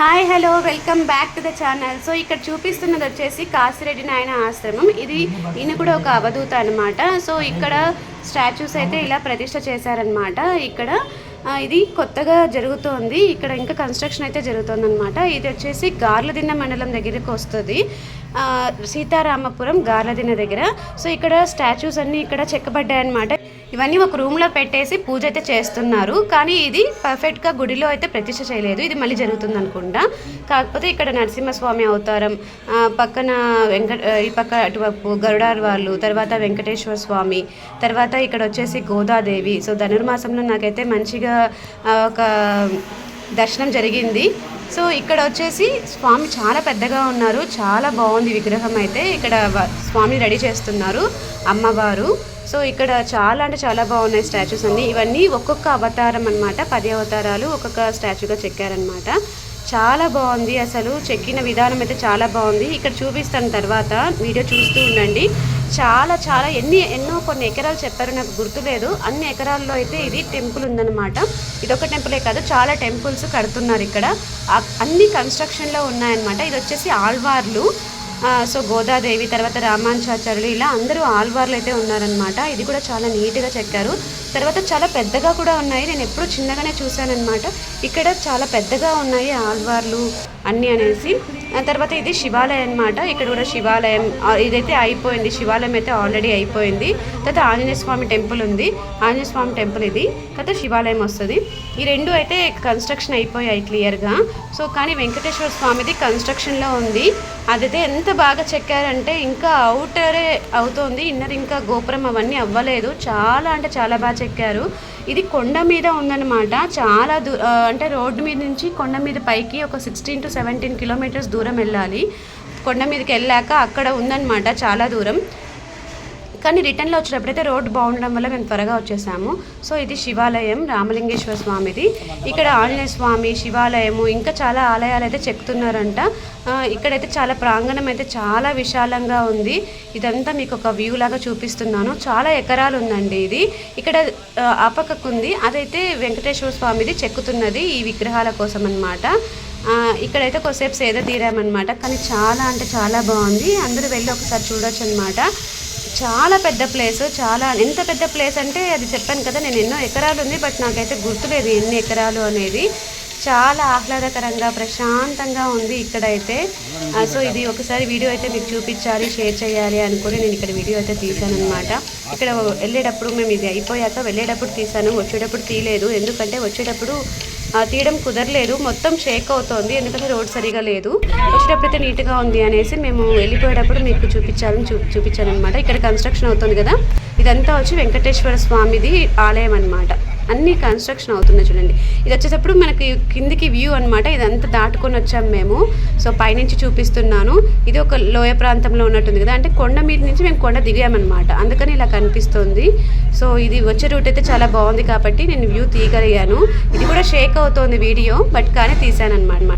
Hi hello welcome back to the channel. So ఇక్కడ చూపిస్తున్నది వచ్చేసి కాసిరెడ్డి నాయన ఆశ్రమం. ఇది ఈయన కూడా ఒక అవధూత అనమాట సో ఇక్కడ స్టాచ్యూస్ అయితే ఇలా ప్రతిష్ట చేశారనమాట ఇక్కడ ఇది కొత్తగా జరుగుతోంది. ఇక్కడ ఇంకా కన్స్ట్రక్షన్ అయితే జరుగుతుంది అనమాట ఇది వచ్చేసి గార్లదిన్న మండలం దగ్గరికి వస్తుంది. సీతారామపురం గార్లదిన్న దగ్గర. సో ఇక్కడ స్టాచ్యూస్ అన్నీ ఇక్కడ చెక్కబడ్డాయి అనమాట ఇవన్నీ ఒక రూమ్లో పెట్టేసి పూజ అయితే చేస్తున్నారు. కానీ ఇది పర్ఫెక్ట్గా గుడిలో అయితే ప్రతిష్ట చేయలేదు. ఇది మళ్ళీ జరుగుతుంది అనుకుంటా. కాకపోతే ఇక్కడ నరసింహస్వామి అవతారం పక్కన వెంకట ఈ పక్క అటువైపు గరుడార్ వాళ్ళు తర్వాత వెంకటేశ్వర స్వామి తర్వాత ఇక్కడ వచ్చేసి గోదాదేవి. సో ధనుర్మాసంలో నాకైతే మంచిగా ఒక దర్శనం జరిగింది. సో ఇక్కడ వచ్చేసి స్వామి చాలా పెద్దగా ఉన్నారు. చాలా బాగుంది విగ్రహం అయితే. ఇక్కడ స్వామిని రెడీ చేస్తున్నారు అమ్మవారు. సో ఇక్కడ చాలా అంటే చాలా బాగున్నాయి స్టాచ్యూస్ అన్ని. ఇవన్నీ ఒక్కొక్క అవతారం అన్నమాట. పది అవతారాలు ఒక్కొక్క స్టాచ్యూగా చెక్కారనమాట చాలా బాగుంది అసలు. చెక్కిన విధానం అయితే చాలా బాగుంది. ఇక్కడ చూపిస్తాను తర్వాత. వీడియో చూస్తూ ఉండండి. చాలా చాలా ఎన్ని ఎన్నో కొన్ని ఎకరాలు చెప్పారు నాకు గుర్తులేదు. అన్ని ఎకరాల్లో అయితే ఇది టెంపుల్ ఉందన్నమాట. ఇదొక టెంపులే కాదు చాలా టెంపుల్స్ కడుతున్నారు ఇక్కడ. అన్ని కన్స్ట్రక్షన్లో ఉన్నాయన్నమాట. ఇది వచ్చేసి ఆల్వార్లు సో గోదాదేవి తర్వాత రామాంచాచార్యులు ఇలా అందరూ ఆల్వార్లు అయితే ఉన్నారనమాట ఇది కూడా చాలా నీట్గా చెక్కారు. తర్వాత చాలా పెద్దగా కూడా ఉన్నాయి. నేను ఎప్పుడూ చిన్నగానే చూశానమాట ఇక్కడ చాలా పెద్దగా ఉన్నాయి ఆల్వార్లు అన్నీ అనేసి. ఆ తర్వాత ఇది శివాలయం అన్నమాట. ఇక్కడ కూడా శివాలయం ఇదైతే అయిపోయింది. శివాలయం అయితే ఆల్రెడీ అయిపోయింది. తర్వాత ఆంజనేయ స్వామి టెంపుల్ ఉంది. ఆంజనేయ స్వామి టెంపుల్ ఇది. తర్వాత శివాలయం వస్తుంది. ఈ రెండు అయితే కన్స్ట్రక్షన్ అయిపోయాయి క్లియర్గా. సో కానీ వెంకటేశ్వర స్వామిది కన్స్ట్రక్షన్లో ఉంది. అదైతే ఎంత ఎంత బాగా చెక్కారంటే ఇంకా అవుటరే అవుతోంది ఇన్నర్ ఇంకా గోపురం అవన్నీ అవ్వలేదు. చాలా అంటే చాలా బాగా చెక్కారు. ఇది కొండ మీద ఉందన్నమాట. చాలా దూ అంటే రోడ్డు మీద నుంచి కొండ మీద పైకి ఒక సిక్స్టీన్ టు సెవెంటీన్ కిలోమీటర్స్ దూరం వెళ్ళాలి. కొండ మీదకి వెళ్ళాక అక్కడ ఉందన్నమాట చాలా దూరం. కానీ రిటర్న్లో వచ్చేటప్పుడైతే రోడ్డు బాగుండడం వల్ల మేము త్వరగా వచ్చేసాము. సో ఇది శివాలయం రామలింగేశ్వర స్వామిది. ఇక్కడ ఆంజనేయ స్వామి శివాలయము ఇంకా చాలా ఆలయాలు అయితే చెప్తున్నారంట. ఇక్కడైతే చాలా ప్రాంగణం అయితే చాలా విశాలంగా ఉంది. ఇదంతా మీకు ఒక వ్యూ లాగా చూపిస్తున్నాను. చాలా ఎకరాలు ఉందండి ఇది. ఇక్కడ ఆ, ఉంది అదైతే వెంకటేశ్వర స్వామిది చెక్కుతున్నది ఈ విగ్రహాల కోసం అనమాట ఇక్కడైతే కొద్దిసేపు సేద తీరామన్నమాట. కానీ చాలా అంటే చాలా బాగుంది. అందరూ వెళ్ళి ఒకసారి చూడొచ్చు అనమాట చాలా పెద్ద ప్లేస్ చాలా ఎంత పెద్ద ప్లేస్ అంటే అది చెప్పాను కదా నేను ఎన్నో ఎకరాలు ఉంది బట్ నాకైతే గుర్తులేదు ఎన్ని ఎకరాలు అనేది. చాలా ఆహ్లాదకరంగా ప్రశాంతంగా ఉంది ఇక్కడైతే. సో ఇది ఒకసారి వీడియో అయితే మీకు చూపించాలి షేర్ చేయాలి అనుకుని నేను ఇక్కడ వీడియో అయితే తీశాను అనమాట ఇక్కడ వెళ్ళేటప్పుడు మేము ఇది అయిపోయాక వెళ్ళేటప్పుడు తీసాను వచ్చేటప్పుడు తీయలేదు. ఎందుకంటే వచ్చేటప్పుడు తీయడం కుదరలేదు. మొత్తం షేక్ అవుతోంది. ఎందుకంటే రోడ్ సరిగా లేదు. వచ్చేటప్పుడు అయితే నీట్గా ఉంది అనేసి మేము వెళ్ళిపోయేటప్పుడు మీకు చూపించాలని చూ చూపించాను అనమాట ఇక్కడ కన్స్ట్రక్షన్ అవుతుంది కదా. ఇదంతా వచ్చి వెంకటేశ్వర స్వామిది ఆలయం అనమాట అన్ని కన్స్ట్రక్షన్ అవుతున్నాయి చూడండి. ఇది వచ్చేటప్పుడు మనకి కిందికి వ్యూ అన్నమాట. ఇదంతా దాటుకొని వచ్చాం మేము. సో పైనుంచి చూపిస్తున్నాను. ఇది ఒక లోయ ప్రాంతంలో ఉన్నట్టుంది కదా. అంటే కొండ మీద నుంచి మేము కొండ దిగామన్నమాట. అందుకని ఇలా కనిపిస్తుంది. సో ఇది వచ్చే రూట్ అయితే చాలా బాగుంది కాబట్టి నేను వ్యూ తీయగలిగాను. ఇది కూడా షేక్ అవుతోంది వీడియో బట్ కానీ తీశాను అనమాట